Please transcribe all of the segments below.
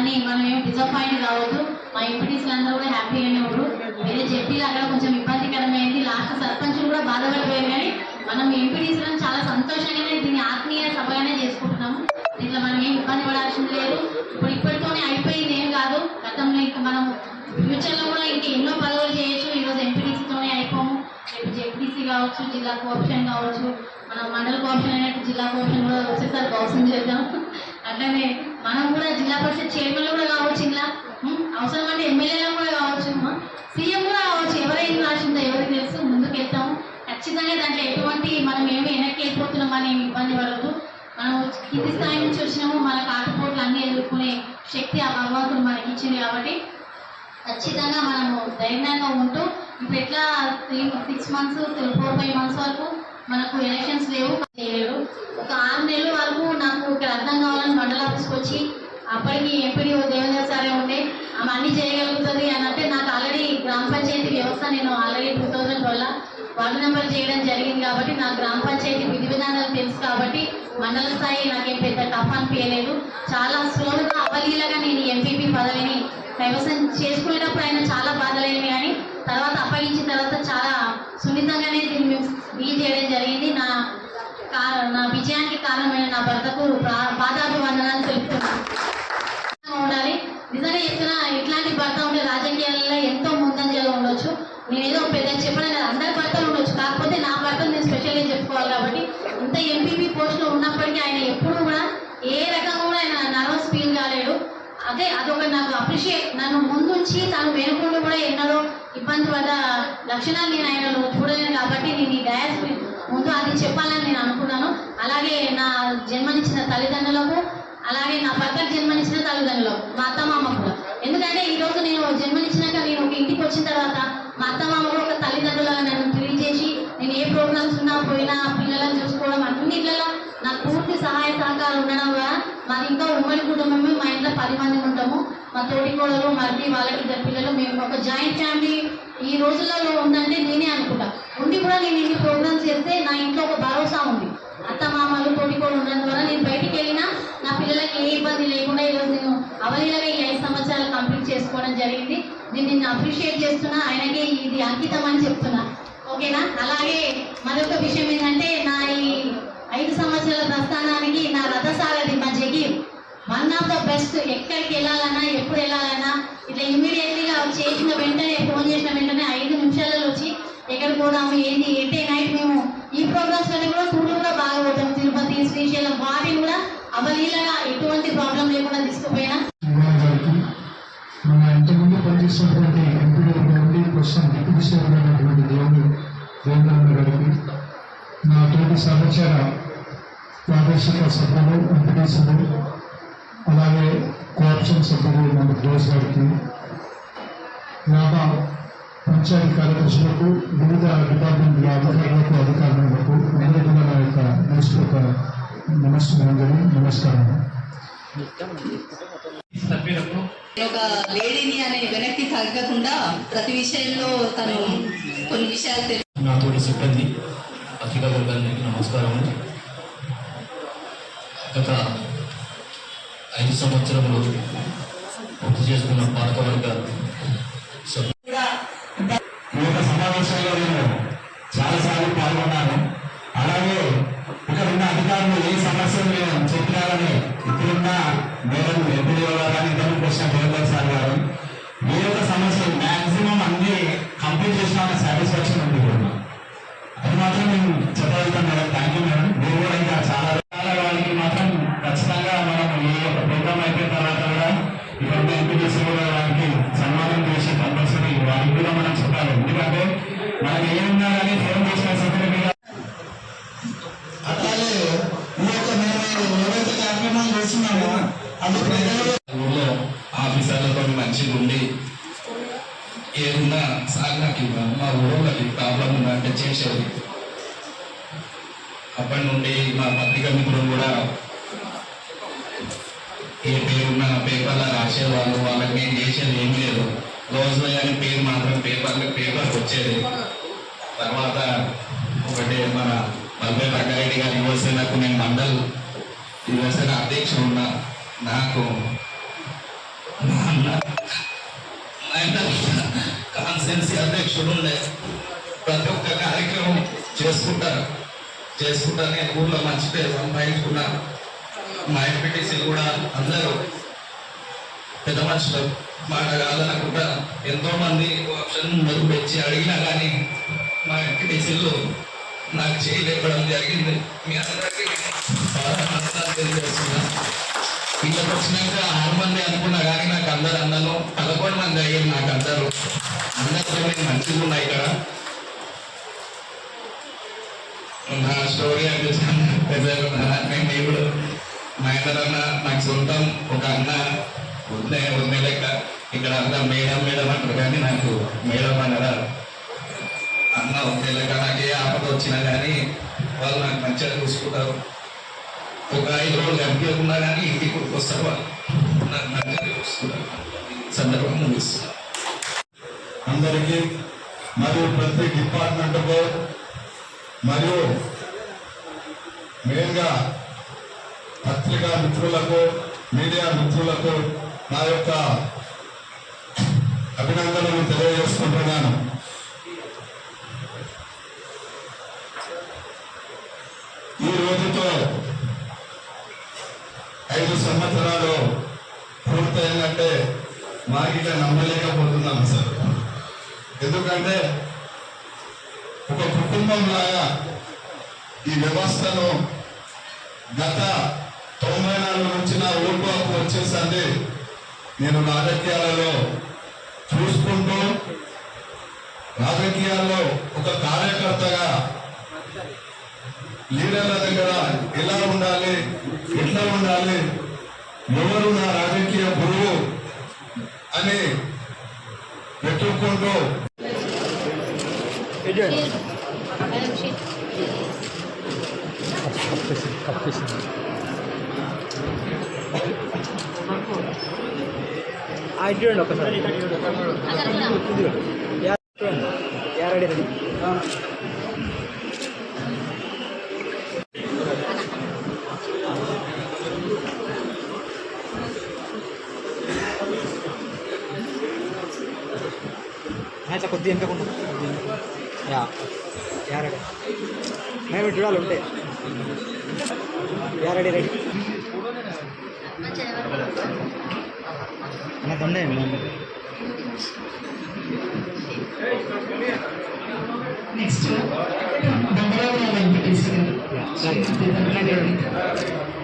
కానీ మనం ఏం డిసప్పాయింట్ కావద్దు. మా ఎంపీటీసీలు అందరూ కూడా హ్యాపీగానే ఉండరు వేరే చెప్పి అక్కడ కొంచెం ఇబ్బందికరమైంది. లాస్ట్ సర్పంచ్ కూడా బాధపడిపోయారు కానీ మనం ఎంపీటీసీలను చాలా సంతోషంగానే దీన్ని ఆత్మీయ సభగానే చేసుకుంటున్నాము. దీంట్లో మనం ఏం ఇబ్బంది పడాల్సింది లేదు. ఇప్పుడు ఇప్పటితోనే అయిపోయింది ఏం కాదు. గతంలో ఇంకా మనం ఫ్యూచర్లో కూడా ఇంకా ఎన్నో పదవులు చేయొచ్చు. ఈరోజు ఎంపీటీసీతోనే అయిపోము. రేపు జెడ్పీసీ కావచ్చు జిల్లా కోఆప్షన్ కావచ్చు. మనం మండల కోఆప్షన్ అయినట్టు జిల్లా కోఆప్షన్ కూడా వచ్చేసారి అవసరం చేద్దాం. అట్లనే మనం కూడా జిల్లా పరిషత్ చైర్మన్ కూడా కావచ్చు ఇలా అవసరం అంటే ఎమ్మెల్యేలు కూడా కావచ్చు. సీఎం కూడా కావచ్చు. ఎవరైనా రాసిందో ఎవరికి తెలుసు? ముందుకు వెళ్తాము ఖచ్చితంగా దాంట్లో ఎటువంటి మనం ఏమి వెనక్కి వెళ్ళిపోతున్నాం అని ఇబ్బంది పడదు మనం కింది స్థాయి నుంచి వచ్చినాము. మన కాకపోట్లు అన్ని ఎదుర్కొనే శక్తి ఆ భగవంతుడు మనకి ఇచ్చింది కాబట్టి ఖచ్చితంగా మనము ధైర్యంగా ఉంటూ ఇప్పుడు ఎట్లా three six months four five months వరకు మనకు ఎలక్షన్స్ లేవు చేయలేడు ఒక ఆరు నెలల వరకు ఇక్కడ అర్థం కావాలని మండల ఆఫీస్కి వచ్చి అప్పటికి ఎంపీడీ దేవేంద్ర సారే ఉండే ఆమె అన్ని చేయగలుగుతుంది అని అంటే నాకు ఆల్రెడీ గ్రామ పంచాయతీ వ్యవస్థ నేను ఆల్రెడీ టూ థౌజండ్ వల్ల వార్డు నెంబర్ చేయడం జరిగింది కాబట్టి నాకు గ్రామ పంచాయతీ విధి విధానాలు తెలుసు కాబట్టి మండల స్థాయి నాకేం పెద్ద టఫ్ అనిపించలేదు. చాలా స్లోగా అవలీలగా నేను ఎంపీపీ పదవిని కైవసం చేసుకునేటప్పుడు ఆయన చాలా బాధలేని కానీ తర్వాత అప్పగించిన తర్వాత చాలా సున్నితంగానే దీన్ని మేము డీల్ చేయడం జరిగింది. నా నా విజయానికి కారణమైన నా భర్తకు బా- పాదాభివందనాలు తెలుపుతున్నాను. ఉండాలి. నిజంగా చెప్తున్నా ఇట్లాంటి భర్త ఉండే రాజకీయాలలో ఎంతో ముందంజలో ఉండొచ్చు. నేను ఏదో పెద్ద చెప్పడం అందరి భర్తలు ఉండొచ్చు. కాకపోతే నా భర్తను నేను స్పెషల్గా చెప్పుకోవాలి కాబట్టి ఇంత ఎంపీపీ పోస్ట్లో ఉన్నప్పటికీ ఆయన ఎప్పుడూ కూడా ఏ రకంగా కూడా ఆయన నర్వస్ ఫీల్ కాలేడు. అదే అదొక నాకు అప్రిషియేట్ నన్ను ముందుంచి తను వెనుకుండా కూడా ఎన్నడో ఇబ్బంది పడ్డ లక్షణాలు నేను ఆయనలో చూడలేను కాబట్టి నేను ఈ డయాస్ ముందు అది చెప్పాలని నేను అనుకున్నాను. అలాగే నా జన్మనిచ్చిన తల్లిదండ్రులకు అలాగే నా భర్తకు జన్మనిచ్చిన తల్లిదండ్రులకు మా అత్త మామ కూడా. ఎందుకంటే ఈరోజు నేను జన్మనిచ్చినాక నేను ఒక ఇంటికి వచ్చిన తర్వాత మా అత్త మామ కూడా ఒక తల్లిదండ్రులుగా నన్ను ట్రీట్ చేసి నేను ఏ ప్రోగ్రామ్స్ ఉన్నా పోయినా పిల్లలను చూసుకోవడం అన్నిట్లలో నాకు పూర్తి సహాయ సహకారం ఉండడం వల్ల మాది ఇంకా ఉమ్మడి కుటుంబమే మా ఇంట్లో పది మంది ఉంటాము. మా తోటి కోడలు మరిది వాళ్ళకి ఇద్దరు పిల్లలు మేము ఒక జాయింట్ ఫ్యామిలీ ఈ రోజులలో ఉందంటే నేనే అనుకుంటా. ఉండి కూడా నేను ఇన్ని ప్రోగ్రామ్స్ చేస్తే నా ఇంట్లో ఒక భరోసా ఉంది. అత్త మామలు తోటి కోడలు ఉండడం ద్వారా నేను బయటికి వెళ్ళినా నా పిల్లలకి ఏ ఇబ్బంది లేకుండా ఈరోజు నేను అవలీలగా ఈ ఐదు సంవత్సరాలు కంప్లీట్ చేసుకోవడం జరిగింది. నేను నిన్ను అప్రిషియేట్ చేస్తున్నా ఆయనకే ఇది అంకితం అని చెప్తున్నా. ఓకేనా? అలాగే మరొక విషయం ఏంటంటే నా ఈ ఐదు సంవత్సరాల ప్రస్థానానికి నా రథసారది మా Jagir one of the best ఎక్కడికి వెళ్ళాలన్నా ఎప్పుడు వెళ్ళాలన్నా ఇట్లా ఇమ్మీడియట్లీగా చేసిన వెంటనే ఫోన్ చేసిన వెంటనే ఐదు నిమిషాలలో వచ్చి ఎక్కడ పోదాము ఏంటి ఎట్టే నైట్ మేము ఈ ప్రోగ్రామ్స్ అన్ని కూడా టూర్లు కూడా బాగా పోతాం తిరుపతి శ్రీశైలం వాటిని కూడా అవలీలగా ఎటువంటి ప్రాబ్లం లేకుండా తీసుకుపోయినా. ఇవాళ గారికి మన ఇంతకుముందు పనిచేసినటువంటి ఎంపీడీ నుండి ప్రస్తుతం డిప్యూటీ సీఎం అయినటువంటి దేవుడు దేవేంద్ర గారికి నా తోటి సహచర ప్రాదేశిక సభ్యులు ఎంపీటీసీలు అలాగే కోఆప్షన్ సభ్యులు మన జోస్ గారికి గ్రామ పంచాయతీ కార్యదర్శులకు వివిధ డిపార్ట్మెంట్ల అధికారులకు అధికారులకు అందరికీ నా యొక్క మనస్ఫూర్త నమస్కారం నమస్కారం. సభ్యులకు ఒక లేడీని అనే వెనక్కి తగ్గకుండా ప్రతి విషయంలో తను కొన్ని విషయాలు తెలి నాతోటి సిబ్బంది పత్రికా వర్గానికి నమస్కారం గత ఐదు సంవత్సరంలో పూర్తి చేసుకున్న పాలకవర్గ ఈ యొక్క సమావేశంలో నేను చాలాసార్లు పాల్గొన్నాను. అలాగే ఇక్కడ ఉన్న అధికారులు ఏ సమస్యలు నేను చెప్పినారని ఇప్పుడున్న మేడం ఎంపీడీ గారు కానీ ఇంతకు వచ్చిన దేవదార్ సార్ గారు ఏ యొక్క సమస్యలు మాక్సిమం అన్ని కంప్లీట్ చేసిన సాటిస్ఫాక్షన్ ఉంది కూడా అది మాత్రం నేను చెప్పగలుగుతాను మేడం థ్యాంక్ యూ మేడం మీరు కూడా ఇంకా చాలా చాలా వాళ్ళకి మాత్రం ఖచ్చితంగా మనం ఈ యొక్క ప్రోగ్రామ్ అయిపోయిన తర్వాత కూడా ఇక్కడ ఎంపీటీసీ కూడా వాళ్ళకి సన్మానం చేసి కంపల్సరీ వారికి కూడా మనం చెప్పాలి ఎందుకంటే మనకి ఏమున్నా కానీ ఫోన్ చేసిన సందర్భంగా అట్లాగే ఈ యొక్క మేము ఏవైతే ఆఫీసర్లతో మంచిగా ఉండి ఏమున్నా సార్ నాకు మా ఊళ్ళోకి ప్రాబ్లం అంటే చేసేది. అప్పటి నుండి మా పత్రికా మిత్రులు కూడా ఏ పేరున్న పేపర్లో రాసేవాళ్ళు. వాళ్ళకి నేను చేసేది ఏం లేదు. రోజులో కానీ పేరు మాత్రం పేపర్లో పేపర్ వచ్చేది. తర్వాత ఒకటి మన బల్బే రంగారెడ్డి గారి యువసేనకు నేను మండల్ యువసేన అధ్యక్షుడు ఉన్నా నాకు కాన్సెన్సీ అధ్యక్షుడు ప్రతి ఒక్క కార్యక్రమం చేసుకుంటారు. చేసుకుంటా నేను ఊర్లో మంచి పేరు సంపాదించుకున్నాను. మా ఎంపీటీసీలు కూడా అందరూ పెద్ద మనుషులు. మాట కాదనకుండా ఎంతో మంది ఆప్షన్ ముందుకు అడిగినా కానీ మా ఎంపీటీసీలు నాకు చేయలేపడం జరిగింది. మీ అందరికీ చాలా నమస్కారం తెలియజేస్తున్నా వచ్చినాక ఆరు మంది అనుకున్నా కానీ నాకు అందరు అన్నలు పదకొండు మంది అయ్యారు నాకు అందరు. అందరితో నేను మంచిగా ఉన్నాయి ఇక్కడ నా స్టోరీ అంటే చాలా నేను దేవుడు మా ఇద్దరన్న నాకు సొంతం ఒక అన్న వదిలే వదిలే లెక్క. ఇక్కడ అంతా మేడం మేడం అంటారు కానీ నాకు మేడం అనరా అన్న వదిలే లెక్క. నాకు ఏ ఆపద వచ్చినా కానీ వాళ్ళు నాకు మంచిగా చూసుకుంటారు. ఒక ఐదు రోజులు కనిపించకున్నా కానీ ఇంటికి వస్తారు వాళ్ళు సందర్భం అందరికీ మరియు ప్రతి డిపార్ట్మెంట్కు మరియు మెయిన్గా పత్రికా మిత్రులకు మీడియా మిత్రులకు నా యొక్క అభినందనలు తెలియజేసుకుంటున్నాను. ఈ రోజుతో సంవత్సరాలు పూర్తయిందంటే మాకిట నమ్మలేకపోతున్నాం సార్. ఎందుకంటే ఒక కుటుంబం లాగా ఈ వ్యవస్థను గత తొంభై నాలుగు నుంచి నా ఓటు హక్కు నేను రాజకీయాలలో చూసుకుంటూ రాజకీయాల్లో ఒక కార్యకర్తగా లీడర్ల దగ్గర ఎలా ఉండాలి ఎట్లా ఉండాలి ఎవరు నా రాజకీయ గురువు అని వెతుక్కుంటూ మేడం షీట్ చూడండి ఒకసారి అక్కడ కూడా చూడండి యారడి రెడీ ఇట్లా కొద్దిగా ఎంతకుండా యా. యారడి. మేము చూడాలి ఉంటే. యారడి రెడీ. వెంకటేశ్వర సరే. నెక్స్ట్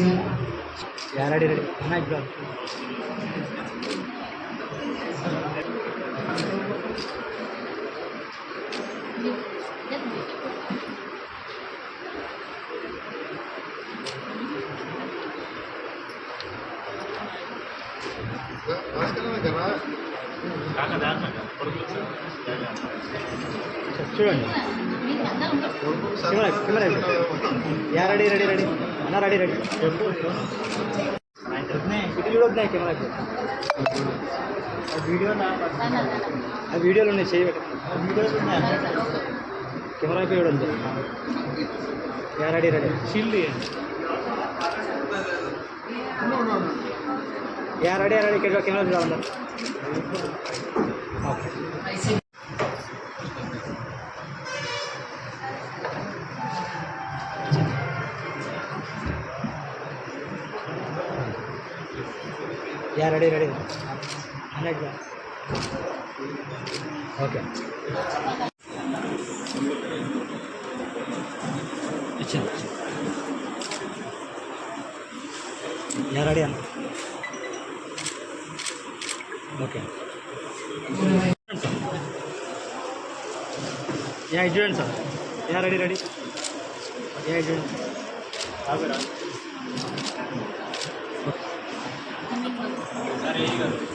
వెంకటేశ్వర యారడి రెడీ అన్న ఇప్పుడు చూడండి మీరు అందరూ camera camera yeah ready ready ready అన్న రెడీ రెడీ ఇటు చూడొద్దు కెమెరా వీడియో ఆ వీడియోలు ఉన్నాయి చేయి వీడియోలు ఉన్నాయి కెమెరా చూడొద్దు yeah ready ready shield yeah ready ready ఇక్కడ కెమెరా చూడాలి ఓకే యా రెడీ రెడీ అన్నట్టు ఓకే ఇచ్చాను యా రెడీ అన్న ఓకే యా ఇది చూడండి sir yeah ready ready yeah ఇది చూడండి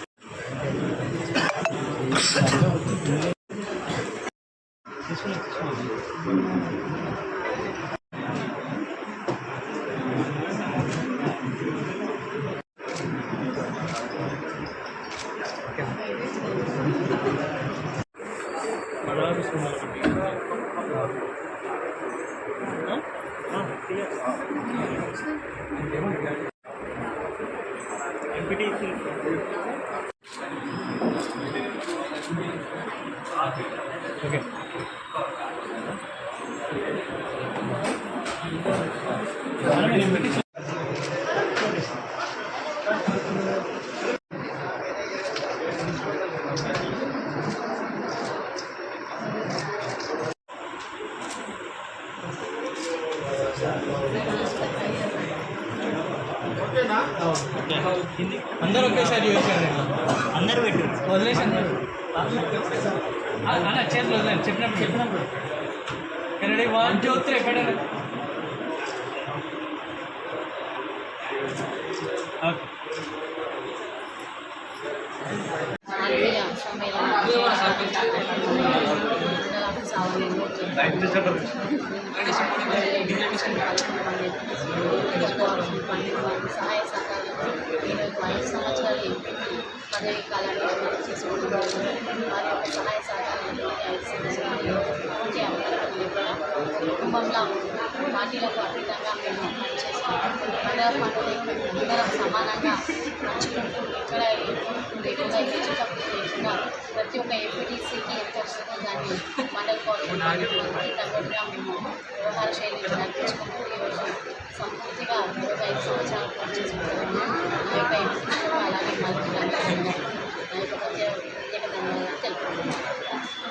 అందరూ ఒకేసారి చేశారు అందరూ పెట్టు వదిలేసి అందరూ అలా చేతులు వదిలేండి. చెప్పినప్పుడు. చెప్పినప్పుడు. రెడీ వన్ టూ త్రీ ఎక్కడైనా సహాయ సహకారాలు పదవి కాలాన్ని చేసుకుంటున్నారు వారి యొక్క సహాయ సహకారాలు ఐదు సంవత్సరాలు కుటుంబంలో పార్టీలకు అతీతంగా మేము పనిచేస్తాం అందరం అందరం సమానంగా పంచుకుంటూ ఇక్కడ లేకుండా ఇచ్చేటప్పుడు లేకుండా ప్రతి ఒక్క ఎంపీటీసీకి ఎంత వస్తుందో దాన్ని మండల కోఆర్డినేటర్కి తగ్గట్టుగా మేము వ్యవహార శైలి నడిపించుకుంటూ ఈరోజు సంపూర్తిగా ఈరోజు ఐదు సంవత్సరాలు పనిచేసుకుంటున్నాము ఆ యొక్క ఎంపీటీసీలో అలాగే మళ్ళీ నా ప్రత్యేక ధన్యవాదాలు తెలుపుకుంటున్నాను